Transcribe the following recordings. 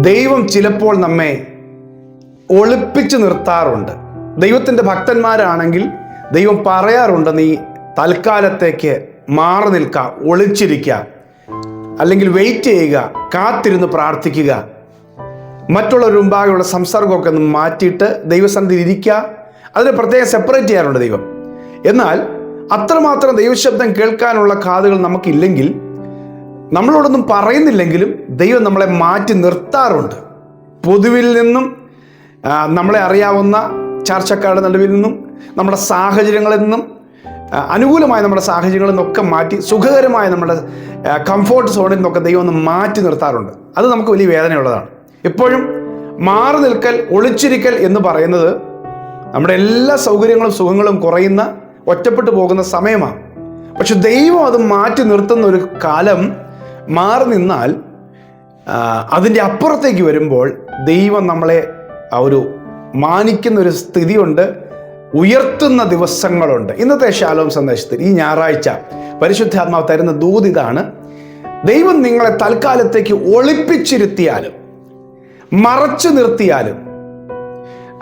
ദൈവം ചിലപ്പോൾ നമ്മെ ഒളിപ്പിച്ചു നിർത്താറുണ്ട്. ദൈവത്തിന്റെ ഭക്തന്മാരാണെങ്കിൽ ദൈവം പറയാറുണ്ട് നീ തൽക്കാലത്തേക്ക് മാറി നിൽക്കുക ഒളിച്ചിരിക്കുക അല്ലെങ്കിൽ വെയിറ്റ് ചെയ്യുക കാത്തിരുന്ന് പ്രാർത്ഥിക്കുക. മറ്റുള്ളവർ മുമ്പാകെയുള്ള സംസർഗമൊക്കെ ഒന്ന് മാറ്റിയിട്ട് ദൈവസന്നിധിയിൽ ഇരിക്കുക. അതിനെ പ്രത്യേകം സെപ്പറേറ്റ് ചെയ്യാറുണ്ട് ദൈവം. എന്നാൽ അത്രമാത്രം ദൈവശബ്ദം കേൾക്കാനുള്ള കാതുകൾ നമുക്കില്ലെങ്കിൽ നമ്മളോടൊന്നും പറയുന്നില്ലെങ്കിലും ദൈവം നമ്മളെ മാറ്റി നിർത്താറുണ്ട്. പൊതുവിൽ നിന്നും നമ്മളെ അറിയാവുന്ന ചർച്ചക്കാരുടെ നടുവിൽ നിന്നും നമ്മുടെ സാഹചര്യങ്ങളിൽ നിന്നും അനുകൂലമായ നമ്മുടെ സാഹചര്യങ്ങളിൽ നിന്നൊക്കെ മാറ്റി സുഖകരമായ നമ്മുടെ കംഫോർട്ട് സോണിൽ നിന്നൊക്കെ ദൈവം ഒന്ന് മാറ്റി നിർത്താറുണ്ട്. അത് നമുക്ക് വലിയ വേദനയുള്ളതാണ്. എപ്പോഴും മാറി നിൽക്കൽ ഒളിച്ചിരിക്കൽ എന്ന് പറയുന്നത് നമ്മുടെ എല്ലാ സൗകര്യങ്ങളും സുഖങ്ങളും കുറയുന്ന ഒറ്റപ്പെട്ടു പോകുന്ന സമയമാണ്. പക്ഷെ ദൈവം അത് മാറ്റി നിർത്തുന്ന ഒരു കാലം മാറി നിന്നാൽ അതിന്റെ അപ്പുറത്തേക്ക് വരുമ്പോൾ ദൈവം നമ്മളെ ആ ഒരു മാനിക്കുന്ന ഒരു സ്ഥിതിയുണ്ട് ഉയർത്തുന്ന ദിവസങ്ങളുണ്ട്. ഇന്നത്തെ ശാലോം സന്ദേശത്തിൽ ഈ ഞായറാഴ്ച പരിശുദ്ധാത്മാവ് തരുന്ന ദൂത് ഇതാണ്. ദൈവം നിങ്ങളെ തൽക്കാലത്തേക്ക് ഒളിപ്പിച്ചിരുത്തിയാലും മറച്ചു നിർത്തിയാലും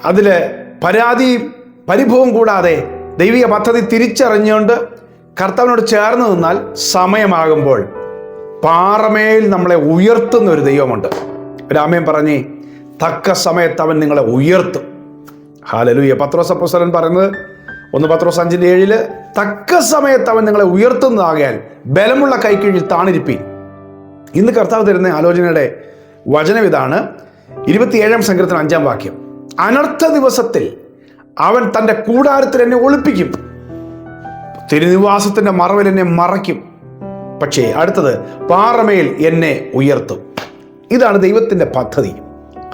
അതിൽ പരാതി പരിഭവം കൂടാതെ ദൈവിക പദ്ധതി തിരിച്ചറിഞ്ഞുകൊണ്ട് കർത്താവിനോട് ചേർന്ന് നിന്നാൽ സമയമാകുമ്പോൾ പാറമേൽ നമ്മളെ ഉയർത്തുന്ന ഒരു ദൈവമുണ്ട്. രാമൻ പറഞ്ഞേ തക്ക സമയത്ത് അവൻ നിങ്ങളെ ഉയർത്തും. ഹാലലൂയ പത്രോസ് അപ്പോസ്തലൻ പറയുന്നത് ഒന്ന് പത്രോസ് അഞ്ചിന്റെ ഏഴിൽ തക്ക സമയത്ത് അവൻ നിങ്ങളെ ഉയർത്തുന്നതാകയാൽ ബലമുള്ള കൈക്കീഴിൽ താണിരിപ്പി ഇന്ന് കർത്താവ് തരുന്ന ആലോചനയുടെ വചനം ഇതാണ്. ഇരുപത്തിയേഴാം സംഘത്തിന് അഞ്ചാം വാക്യം. അനർത്ഥ ദിവസത്തിൽ അവൻ തന്റെ കൂടാരത്തിൽ എന്നെ ഒളിപ്പിക്കും. തിരുനിവാസത്തിന്റെ മറവിൽ എന്നെ മറയ്ക്കും. പക്ഷേ അടുത്തത് പാറമേൽ എന്നെ ഉയർത്തും. ഇതാണ് ദൈവത്തിന്റെ പദ്ധതി.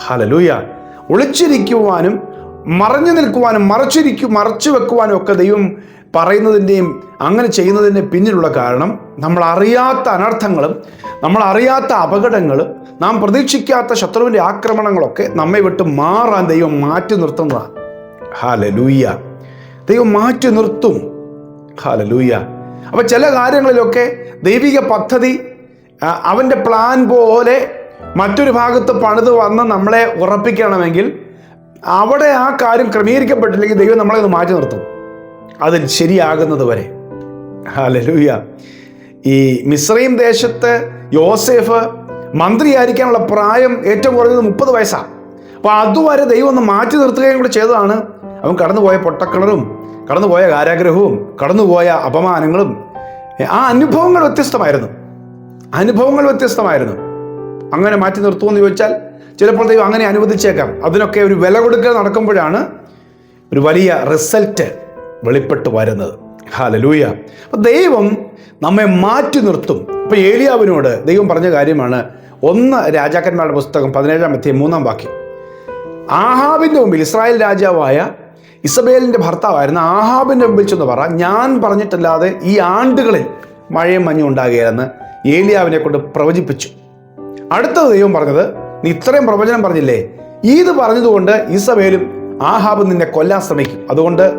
ഹലലൂയ ഒളിച്ചിരിക്കുവാനും മറഞ്ഞു നിൽക്കുവാനും മറച്ചിരിക്കും മറച്ചു വെക്കുവാനും ഒക്കെ ദൈവം പറയുന്നതിന്റെയും അങ്ങനെ ചെയ്യുന്നതിന്റെ പിന്നിലുള്ള കാരണം നമ്മൾ അറിയാത്ത അനർത്ഥങ്ങളും നമ്മൾ അറിയാത്ത അപകടങ്ങളും നാം പ്രതീക്ഷിക്കാത്ത ശത്രുവിന്റെ ആക്രമണങ്ങളൊക്കെ നമ്മെ വിട്ട് മാറാൻ ദൈവം മാറ്റി നിർത്തുന്നതാണ്. ഹാലലൂയ്യ ദൈവം മാറ്റി നിർത്തും. ഹാലലൂയ അപ്പൊ ചില കാര്യങ്ങളിലൊക്കെ ദൈവിക പദ്ധതി അവന്റെ പ്ലാൻ പോലെ മറ്റൊരു ഭാഗത്ത് പണിത് വന്ന് നമ്മളെ ഉറപ്പിക്കണമെങ്കിൽ അവിടെ ആ കാര്യം ക്രമീകരിക്കപ്പെട്ടില്ലെങ്കിൽ ദൈവം നമ്മളെ ഒന്ന് മാറ്റി നിർത്തും. അത് ശരിയാകുന്നത് വരെ. ഹലലൂയ ഈ മിശ്രയും ദേശത്ത് യോസേഫ് മന്ത്രിയായിരിക്കാനുള്ള പ്രായം ഏറ്റവും കുറഞ്ഞത് മുപ്പത് വയസ്സാണ് അപ്പോൾ അതുവരെ ദൈവം ഒന്ന് മാറ്റി നിർത്തുകയും കൂടെ ചെയ്തതാണ്. അവൻ കടന്നുപോയ പൊട്ടക്കിണറും കടന്നുപോയ കാരാഗ്രഹവും കടന്നുപോയ അപമാനങ്ങളും ആ അനുഭവങ്ങൾ വ്യത്യസ്തമായിരുന്നു. അനുഭവങ്ങൾ വ്യത്യസ്തമായിരുന്നു. അങ്ങനെ മാറ്റി നിർത്തുമെന്ന് ചോദിച്ചാൽ ചിലപ്പോൾ ദൈവം അങ്ങനെ അനുവദിച്ചേക്കാം. അതിനൊക്കെ ഒരു വില കൊടുക്കൽ നടക്കുമ്പോഴാണ് ഒരു വലിയ റിസൾട്ട് വെളിപ്പെട്ട് വരുന്നത്. ഹാലലൂയ അപ്പം ദൈവം നമ്മെ മാറ്റി നിർത്തും. ഇപ്പം ഏലിയാവിനോട് ദൈവം പറഞ്ഞ കാര്യമാണ് ഒന്ന് രാജാക്കന്മാരുടെ പുസ്തകം പതിനേഴാം എത്തിയ മൂന്നാം വാക്യം. ആഹാബിന്റെ മുമ്പിൽ ഇസ്രായേൽ രാജാവായ ഇസബേലിന്റെ ഭർത്താവായിരുന്ന ആഹാബിന്റെ മുമ്പിൽ ചെന്ന് പറ ഞാൻ പറഞ്ഞിട്ടല്ലാതെ ഈ ആണ്ടുകളിൽ മഴയും മഞ്ഞും ഉണ്ടാകുകയെന്ന് ഏലിയാവിനെ കൊണ്ട് പ്രവചിപ്പിച്ചു. അടുത്തത് ദൈവം പറഞ്ഞത് നീ ഇത്രയും പ്രവചനം പറഞ്ഞില്ലേ? ഇത് പറഞ്ഞതുകൊണ്ട് ഇസബേലും ആഹാബ് നിന്നെ കൊല്ലാൻ ശ്രമിക്കും. അതുകൊണ്ട്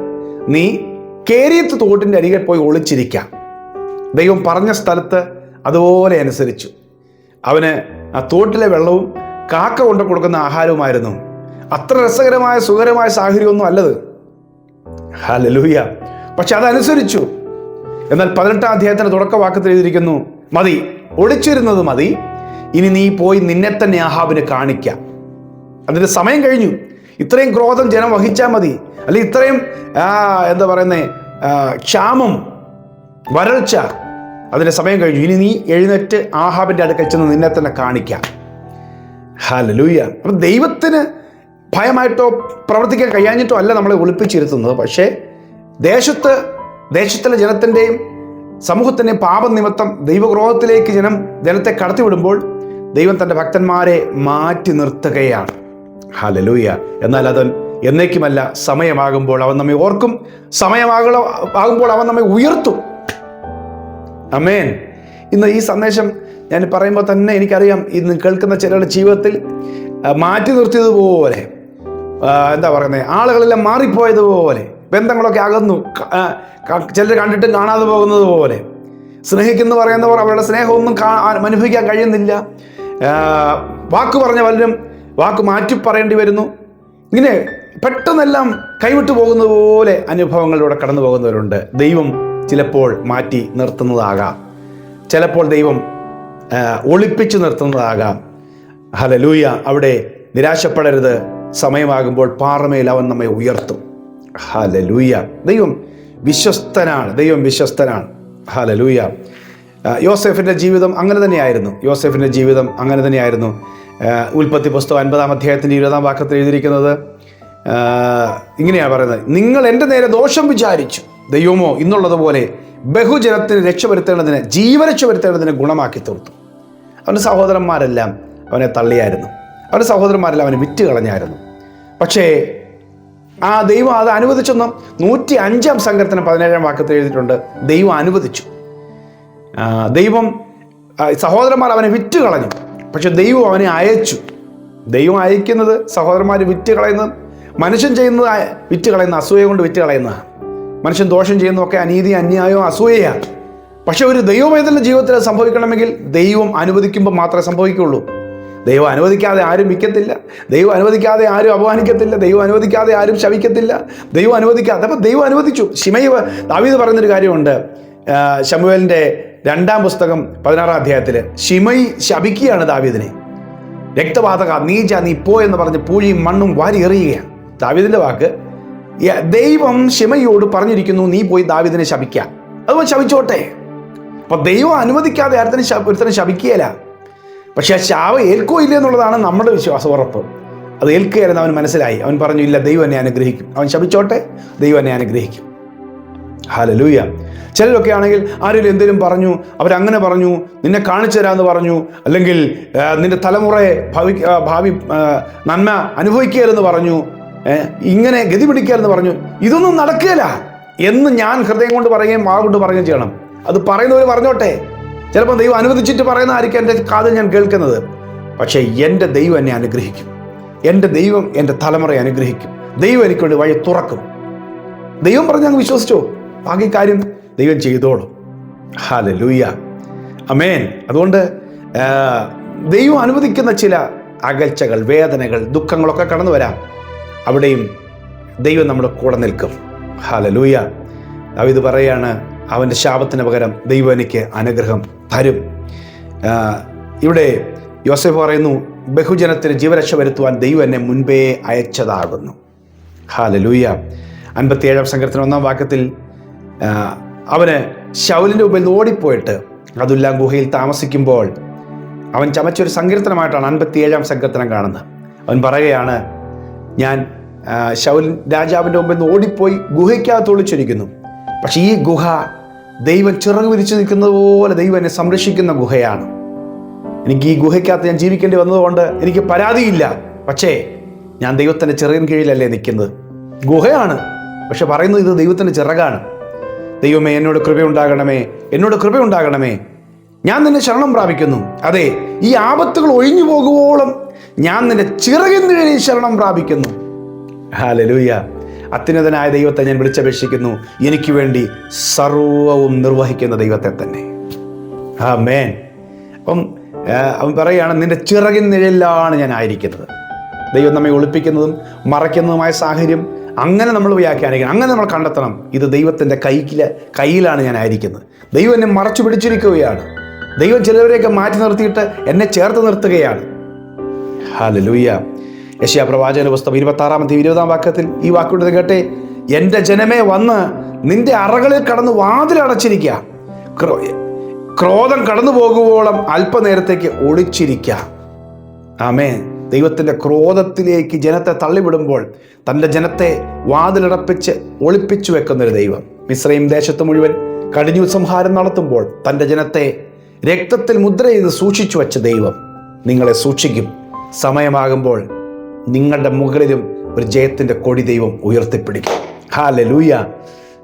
നീ കേരിയത്ത് തോട്ടിന്റെ അരികെ പോയി ഒളിച്ചിരിക്കാം. ദൈവം പറഞ്ഞ സ്ഥലത്ത് അതുപോലെ അനുസരിച്ചു. അവന് ആ തോട്ടിലെ വെള്ളവും കാക്ക കൊണ്ട് കൊടുക്കുന്ന ആഹാരവുമായിരുന്നു. അത്ര രസകരമായ സുഖകരമായ സാഹചര്യമൊന്നും അല്ലത്. ഹലലൂയ. പക്ഷെ അതനുസരിച്ചു. എന്നാൽ പതിനെട്ടാം അധ്യായത്തിന്റെ തുടക്ക വാക്കത്തിൽ എഴുതിയിരിക്കുന്നു മതി ഒളിച്ചിരുന്നത് മതി ഇനി നീ പോയി നിന്നെ തന്നെ ആഹാബിന് കാണിക്കാം. അതിന്റെ സമയം കഴിഞ്ഞു. ഇത്രയും ക്രോധം ജനം വഹിച്ചാൽ മതി. അല്ലെ ഇത്രയും എന്താ പറയുന്നേ ക്ഷാമം വരൾച്ച അതിന്റെ സമയം കഴിഞ്ഞു. ഇനി നീ എഴുന്നേറ്റ് ആഹാബിന്റെ അടുക്കൽ ചെന്ന് നിന്നെ തന്നെ കാണിക്കാം. ഹാലലൂയ. അപ്പം ദൈവത്തിന് ഭയമായിട്ടോ പ്രവർത്തിക്കാൻ കഴിയാഞ്ഞിട്ടോ അല്ല നമ്മളെ ഒളിപ്പിച്ചിരുത്തുന്നത്. പക്ഷേ ദേശത്ത് ദേശത്തിലെ ജനത്തിന്റെയും സമൂഹത്തിന്റെയും പാപനിമിത്തം ദൈവക്രോധത്തിലേക്ക് ജനം ജനത്തെ കടത്തിവിടുമ്പോൾ ദൈവം തന്റെ ഭക്തന്മാരെ മാറ്റി നിർത്തുകയാണ്. ഹലലൂയ എന്നാൽ അത് എന്നേക്കുമല്ല സമയമാകുമ്പോൾ അവൻ നമ്മെ ഓർക്കും. സമയമാകള ആകുമ്പോൾ അവൻ നമ്മെ ഉയർത്തും. അമേൻ ഇന്ന് ഈ സന്ദേശം ഞാൻ പറയുമ്പോൾ തന്നെ എനിക്കറിയാം ഇന്ന് കേൾക്കുന്ന ചിലരുടെ ജീവിതത്തിൽ മാറ്റി നിർത്തിയതുപോലെ എന്താ പറയുന്നത് ആളുകളെല്ലാം മാറിപ്പോയതുപോലെ ബന്ധങ്ങളൊക്കെ അകന്നു. ചിലർ കണ്ടിട്ടും കാണാതെ പോകുന്നത് പോലെ. സ്നേഹിക്കുന്നു പറയുന്നവർ അവരുടെ സ്നേഹമൊന്നും അനുഭവിക്കാൻ കഴിയുന്നില്ല. വാക്ക് പറഞ്ഞ പലരും വാക്ക് മാറ്റി പറയേണ്ടി വരുന്നു. ഇങ്ങനെ പെട്ടെന്നെല്ലാം കൈവിട്ടു പോകുന്നത് പോലെ അനുഭവങ്ങളിലൂടെ കടന്നു പോകുന്നവരുണ്ട്. ദൈവം ചിലപ്പോൾ മാറ്റി നിർത്തുന്നതാകാം. ചിലപ്പോൾ ദൈവം ഒളിപ്പിച്ചു നിർത്തുന്നതാകാം. ഹലലൂയ അവിടെ നിരാശപ്പെടരുത്. സമയമാകുമ്പോൾ പാറമേൽ അവൻ നമ്മെ ഉയർത്തും. ഹലലൂയ ദൈവം വിശ്വസ്തനാണ്. ദൈവം വിശ്വസ്തനാണ്. ഹലലൂയ യോസെഫിന്റെ ജീവിതം അങ്ങനെ തന്നെയായിരുന്നു. യോസെഫിന്റെ ജീവിതം അങ്ങനെ തന്നെയായിരുന്നു. ഉൽപ്പത്തി പുസ്തകം അൻപതാം അധ്യായത്തിന്റെ ഇരുപതാം വാക്കത്തിൽ എഴുതിയിരിക്കുന്നത് ഇങ്ങനെയാണ് പറയുന്നത്. നിങ്ങൾ എന്റെ നേരെ ദോഷം വിചാരിച്ചു. ദൈവമോ ഇന്നുള്ളതുപോലെ ബഹുജനത്തിന് രക്ഷപ്പെടുത്തേണ്ടതിന് ജീവരക്ഷ വരുത്തേണ്ടതിന് ഗുണമാക്കി തീർത്തു. അവന്റെ സഹോദരന്മാരെല്ലാം അവനെ തള്ളിയായിരുന്നു. അവന്റെ സഹോദരന്മാരെല്ലാം അവനെ വിറ്റ് കളഞ്ഞായിരുന്നു പക്ഷേ ആ ദൈവം അത് അനുവദിച്ചെന്നും നൂറ്റി അഞ്ചാം സങ്കീർത്തനം പതിനേഴാം വാക്യത്തിൽ എഴുതിയിട്ടുണ്ട്. ദൈവം അനുവദിച്ചു. ദൈവം സഹോദരന്മാർ അവനെ വിറ്റ് കളഞ്ഞു പക്ഷെ ദൈവം അവനെ അയച്ചു. ദൈവം അയക്കുന്നത് സഹോദരന്മാർ വിറ്റ് കളയുന്നത് മനുഷ്യൻ ചെയ്യുന്നത് വിറ്റ് കളയുന്ന അസൂയ കൊണ്ട് വിറ്റ് കളയുന്നതാണ് മനുഷ്യൻ ദോഷം ചെയ്യുന്നതൊക്കെ അനീതി അന്യായവും അസൂയയാണ്. പക്ഷെ ഒരു ദൈവമേതലിന്റെ ജീവിതത്തിൽ സംഭവിക്കണമെങ്കിൽ ദൈവം അനുവദിക്കുമ്പോൾ മാത്രമേ സംഭവിക്കുള്ളൂ ദൈവം അനുവദിക്കാതെ ആരും വിൽക്കത്തില്ല. ദൈവം അനുവദിക്കാതെ ആരും അപമാനിക്കത്തില്ല. ദൈവം അനുവദിക്കാതെ ആരും ശവിക്കത്തില്ല ദൈവം അനുവദിക്കാതെ അപ്പം ദൈവം അനുവദിച്ചു. ശിമൈവ ദാവീദ് പറയുന്നൊരു കാര്യമുണ്ട്. ശമുവേലിന്റെ രണ്ടാം പുസ്തകം പതിനാറാം അധ്യായത്തിൽ ശിമൈ ശപിക്കുകയാണ് ദാവീദിനെ. രക്തപാതക നീച നീ പോ എന്ന് പറഞ്ഞ് പൂഴിയും മണ്ണും വാരി എറിയുകയാണ്. ദാവീദിന്റെ വാക്ക് ദൈവം ശിമയോട് പറഞ്ഞിരിക്കുന്നു നീ പോയി ദാവീദിനെ ശപിക്കുക അതുപോലെ ശപിച്ചോട്ടെ. അപ്പൊ ദൈവം അനുവദിക്കാതെ ആരത്തിന് ഒരുത്തനെ ശപിക്കുകയില്ല. പക്ഷെ ആ ശാവ ഏൽക്കോ ഇല്ല എന്നുള്ളതാണ് നമ്മുടെ വിശ്വാസ ഉറപ്പ്. അത് ഏൽക്കുകയായിരുന്നു അവൻ മനസ്സിലായി. അവൻ പറഞ്ഞു ഇല്ല ദൈവം എന്നെ അനുഗ്രഹിക്കും. അവൻ ശപിച്ചോട്ടെ ദൈവം എന്നെ അനുഗ്രഹിക്കും. ഹാലലൂയ ചിലരൊക്കെ ആണെങ്കിൽ ആരെങ്കിലും എന്തെങ്കിലും പറഞ്ഞു അവരങ്ങനെ പറഞ്ഞു നിന്നെ കാണിച്ചു തരാമെന്ന് പറഞ്ഞു അല്ലെങ്കിൽ നിന്റെ തലമുറയെ ഭാവി ഭാവി നന്മ അനുഭവിക്കുകയെന്ന് പറഞ്ഞു ഇങ്ങനെ ഗതി പിടിക്കുകയെന്ന് പറഞ്ഞു ഇതൊന്നും നടക്കുകയില്ല. എന്ന് ഞാൻ ഹൃദയം കൊണ്ട് പറയുകയും വാ കൊണ്ട് പറയുകയും ചെയ്യണം. അത് പറയുന്നവർ പറഞ്ഞോട്ടെ. ചിലപ്പോൾ ദൈവം അനുവദിച്ചിട്ട് പറയുന്നതായിരിക്കും എന്റെ കാതിൽ ഞാൻ കേൾക്കുന്നത്. പക്ഷേ എന്റെ ദൈവം എന്നെ അനുഗ്രഹിക്കും. എന്റെ ദൈവം എന്റെ തലമുറയെ അനുഗ്രഹിക്കും. ദൈവം എനിക്ക് വേണ്ടി വഴി തുറക്കും. ദൈവം പറഞ്ഞ് അങ്ങ് വിശ്വസിച്ചോ? ബാക്കി കാര്യം ദൈവം ചെയ്തോളും. ഹാലലൂയ അമേൻ അതുകൊണ്ട് ദൈവം അനുവദിക്കുന്ന ചില അകൽച്ചകൾ വേദനകൾ ദുഃഖങ്ങളൊക്കെ കടന്നു വരാം. അവിടെയും ദൈവം നമ്മുടെ കൂടെ നിൽക്കും. ഹാല ലൂയ ഇത് പറയാണ് അവന്റെ ശാപത്തിന് പകരം ദൈവം എനിക്ക് അനുഗ്രഹം തരും. ഇവിടെ യോസഫ് പറയുന്നു ബഹുജനത്തിന് ജീവരക്ഷ വരുത്തുവാൻ ദൈവം എന്നെ മുൻപേ അയച്ചതാകുന്നു. ഹാല ലൂയ അൻപത്തിയേഴാം സംഘത്തിന് ഒന്നാം വാക്യത്തിൽ അവന് ശൗലിന്റെ മുമ്പിൽ നിന്ന് ഓടിപ്പോയിട്ട് അതുല്ലാം ഗുഹയിൽ താമസിക്കുമ്പോൾ അവൻ ചമച്ചൊരു സങ്കീർത്തനമായിട്ടാണ് അൻപത്തിയേഴാം സങ്കീർത്തനം കാണുന്നത്. അവൻ പറയുകയാണ് ഞാൻ ശൗൽ രാജാവിന്റെ മുമ്പിൽ നിന്ന് ഓടിപ്പോയി ഗുഹയ്ക്കകത്ത് ഒളിച്ചിരിക്കുന്നു. പക്ഷേ ഈ ഗുഹ ദൈവം ചിറക് വിരിച്ചു നിൽക്കുന്നത് പോലെ ദൈവം എന്നെ സംരക്ഷിക്കുന്ന ഗുഹയാണ്. എനിക്ക് ഈ ഗുഹയ്ക്കകത്ത് ഞാൻ ജീവിക്കേണ്ടി വന്നതുകൊണ്ട് എനിക്ക് പരാതിയില്ല. പക്ഷേ ഞാൻ ദൈവത്തിന്റെ ചിറകിന് കീഴിലല്ലേ നിൽക്കുന്നത്. ഗുഹയാണ്. പക്ഷെ പറയുന്നത് ഇത് ദൈവത്തിന്റെ ചിറകാണ്. ദൈവമേ എന്നോട് കൃപയുണ്ടാകണമേ. എന്നോട് കൃപയുണ്ടാകണമേ. ഞാൻ നിന്നെ ശരണം പ്രാപിക്കുന്നു. അതെ ഈ ആപത്തുകൾ ഒഴിഞ്ഞു പോകുവോളം ഞാൻ നിന്റെ ചിറകിൻ കീഴിൽ ശരണം പ്രാപിക്കുന്നു. ഹാലലൂയ അത്യുന്നതനായ ദൈവത്തെ ഞാൻ വിളിച്ചപേക്ഷിക്കുന്നു. എനിക്ക് വേണ്ടി സർവവും നിർവഹിക്കുന്ന ദൈവത്തെ തന്നെ. ആ മേൻ അപ്പം അവൻ പറയുകയാണ് നിന്റെ ചിറകിൻ നിഴലിലാണ് ഞാൻ ആയിരിക്കുന്നത്. ദൈവം നമ്മെ ഒളിപ്പിക്കുന്നതും മറയ്ക്കുന്നതുമായ സാഹചര്യം അങ്ങനെ നമ്മൾ വ്യാഖ്യാനിക്കണം. അങ്ങനെ നമ്മൾ കണ്ടെത്തണം. ഇത് ദൈവത്തിന്റെ കൈക്കില കയ്യിലാണ് ഞാൻ ആയിരിക്കുന്നത്. ദൈവം എന്നെ മറച്ചു പിടിച്ചിരിക്കുകയാണ്. ദൈവം ചിലവരെയൊക്കെ മാറ്റി നിർത്തിയിട്ട് എന്നെ ചേർത്ത് നിർത്തുകയാണ്. ഹാലലൂയ യശയാ പ്രവാചകന്റെ പുസ്തകം ഇരുപത്തി ആറാമത്തെ ഇരുപതാം വാക്യത്തിൽ ഈ വാക്കുകൊണ്ട് കേട്ടെ എന്റെ ജനമേ വന്ന് നിന്റെ അറകളിൽ കടന്ന് വാതിലടച്ചിരിക്കുക ക്രോ- ക്രോധം കടന്നു പോകുവോളം അല്പനേരത്തേക്ക് ഒളിച്ചിരിക്കുക ആമേ ദൈവത്തിന്റെ ക്രോധത്തിലേക്ക് ജനത്തെ തള്ളിവിടുമ്പോൾ തന്റെ ജനത്തെ വാതിലടപ്പിച്ച് ഒളിപ്പിച്ചു വെക്കുന്നൊരു ദൈവം. മിശ്രയും ദേശത്ത് മുഴുവൻ കടിഞ്ഞു സംഹാരം നടത്തുമ്പോൾ തന്റെ ജനത്തെ രക്തത്തിൽ മുദ്ര ചെയ്ത് സൂക്ഷിച്ചു വച്ച ദൈവം നിങ്ങളെ സൂക്ഷിക്കും. സമയമാകുമ്പോൾ നിങ്ങളുടെ മുകളിലും ഒരു ജയത്തിന്റെ കൊടി ദൈവം ഉയർത്തിപ്പിടിക്കും. ഹാലെ ലൂയ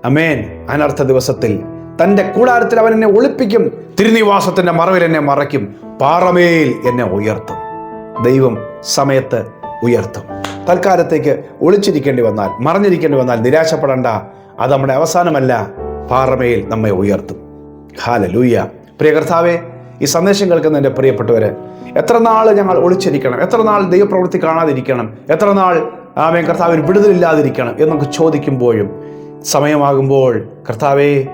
അമേൻ അനർത്ഥ ദിവസത്തിൽ തന്റെ കൂടാരത്തിൽ അവൻ എന്നെ ഒളിപ്പിക്കും. തിരുനിവാസത്തിന്റെ മറവിൽ എന്നെ മറയ്ക്കും. പാറമേൽ എന്നെ ഉയർത്തും. ദൈവം സമയത്ത് ഉയർത്തും. തൽക്കാലത്തേക്ക് ഒളിച്ചിരിക്കേണ്ടി വന്നാൽ മറഞ്ഞിരിക്കേണ്ടി വന്നാൽ നിരാശപ്പെടേണ്ട. അത് നമ്മുടെ അവസാനമല്ല. പാറമേൽ നമ്മെ ഉയർത്തും. ഹാല ലൂയ പ്രിയ കർത്താവെ ഈ സന്ദേശം കേൾക്കുന്ന എന്റെ പ്രിയപ്പെട്ടവരെ എത്ര നാൾ ഞങ്ങൾ ഒളിച്ചിരിക്കണം? എത്ര നാൾ ദൈവപ്രവൃത്തി കാണാതിരിക്കണം? എത്ര നാൾ ആമേ കർത്താവിന് വിടുതലില്ലാതിരിക്കണം എന്നൊക്കെ ചോദിക്കുമ്പോഴും സമയമാകുമ്പോൾ കർത്താവെ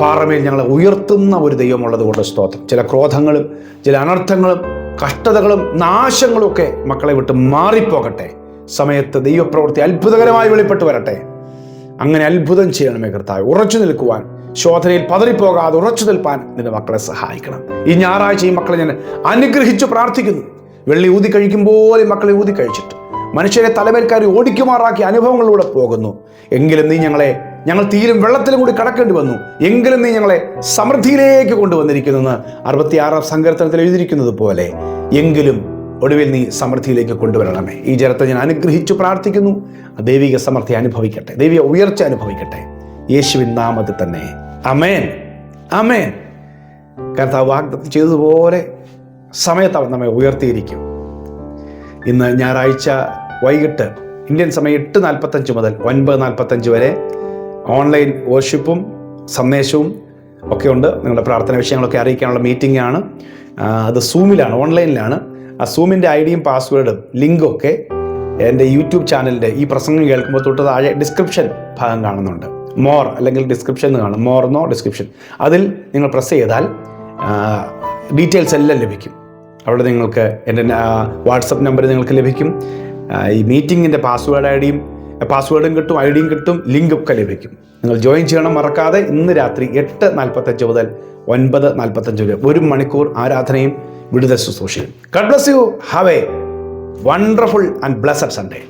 പാറമേൽ ഞങ്ങളെ ഉയർത്തുന്ന ഒരു ദൈവമുള്ളത് കൊണ്ട് സ്തോത്രം. ചില ക്രോധങ്ങളും ചില അനർത്ഥങ്ങളും കഷ്ടതകളും നാശങ്ങളും ഒക്കെ മക്കളെ വിട്ട് മാറിപ്പോകട്ടെ. സമയത്ത് ദൈവപ്രവൃത്തി അത്ഭുതകരമായി വെളിപ്പെട്ട് വരട്ടെ. അങ്ങനെ അത്ഭുതം ചെയ്യണമേ കർത്താവ്. ഉറച്ചു നിൽക്കുവാൻ ശോധനയിൽ പതറിപ്പോകാതെ ഉറച്ചു നിൽപ്പാൻ നിന്റെ മക്കളെ സഹായിക്കണം. ഈ ഞായറാഴ്ച ഈ മക്കളെ ഞാൻ അനുഗ്രഹിച്ചു പ്രാർത്ഥിക്കുന്നു. വെള്ളി ഊതി കഴിക്കുമ്പോൾ ഈ മക്കളെ ഊതി കഴിച്ചിട്ട് മനുഷ്യരെ തലമേൽക്കാരി ഓടിക്കുമാറാക്കി അനുഭവങ്ങളിലൂടെ പോകുന്നു. എങ്കിലും നീ ഞങ്ങളെ ഞങ്ങൾ തീരും വെള്ളത്തിലും കൂടി കടക്കേണ്ടി വന്നു. എങ്കിലും നീ ഞങ്ങളെ സമൃദ്ധിയിലേക്ക് കൊണ്ടുവന്നിരിക്കുന്നു അറുപത്തിയാറാം സങ്കീർത്തനത്തിൽ എഴുതിയിരിക്കുന്നത് പോലെ എങ്കിലും ഒടുവിൽ നീ സമൃദ്ധിയിലേക്ക് കൊണ്ടുവരണമേ. ഈ ജലത്തെ ഞാൻ അനുഗ്രഹിച്ചു പ്രാർത്ഥിക്കുന്നു. ദൈവിക സമൃദ്ധി അനുഭവിക്കട്ടെ. ദൈവിക ഉയർച്ച അനുഭവിക്കട്ടെ. യേശുവിൻ നാമത്തിൽ തന്നെ അമേൻ അമേൻ കർത്താവ് വാഗ്ദത്തം ചെയ്തതുപോലെ സമയത്ത് അവൻ നമ്മെ ഉയർത്തിയിരിക്കും. ഇന്ന് ഞായറാഴ്ച വൈകിട്ട് ഇന്ത്യൻ സമയം എട്ട് നാൽപ്പത്തഞ്ച് മുതൽ ഒൻപത് നാൽപ്പത്തഞ്ച് വരെ ഓൺലൈൻ വർഷിപ്പും സന്ദേശവും ഒക്കെ ഉണ്ട്. നിങ്ങളുടെ പ്രാർത്ഥന വിഷയങ്ങളൊക്കെ അറിയിക്കാനുള്ള മീറ്റിംഗ് ആണ്. അത് സൂമിലാണ് ഓൺലൈനിലാണ് ആ സൂമിന്റെ ഐ ഡിയും പാസ്വേഡും ലിങ്കും ഒക്കെ എന്റെ യൂട്യൂബ് ചാനലിന്റെ ഈ പ്രസംഗം കേൾക്കുമ്പോൾ തൊട്ട് താഴെ ഡിസ്ക്രിപ്ഷൻ ഭാഗം കാണുന്നുണ്ട്. മോർ അല്ലെങ്കിൽ ഡിസ്ക്രിപ്ഷൻ എന്ന് കാണും. മോർ എന്നോ ഡിസ്ക്രിപ്ഷൻ അതിൽ നിങ്ങൾ പ്രസ് ചെയ്താൽ ഡീറ്റെയിൽസ് എല്ലാം ലഭിക്കും. അവിടെ നിങ്ങൾക്ക് എന്റെ വാട്സപ്പ് നമ്പർ നിങ്ങൾക്ക് ലഭിക്കും. ഈ മീറ്റിങ്ങിന്റെ പാസ്വേഡ് ഐ ഡിയും പാസ്വേഡും കിട്ടും ഐ ഡിയും കിട്ടും ലിങ്കൊക്കെ ലഭിക്കും. നിങ്ങൾ ജോയിൻ ചെയ്യണം മറക്കാതെ ഇന്ന് രാത്രി എട്ട് നാൽപ്പത്തഞ്ച് മുതൽ ഒൻപത് നാൽപ്പത്തഞ്ച് വരെ ഒരു മണിക്കൂർ ആരാധനയും വിടുതൽ ശുശ്രൂഷയും. God bless you have a wonderful and blessed Sunday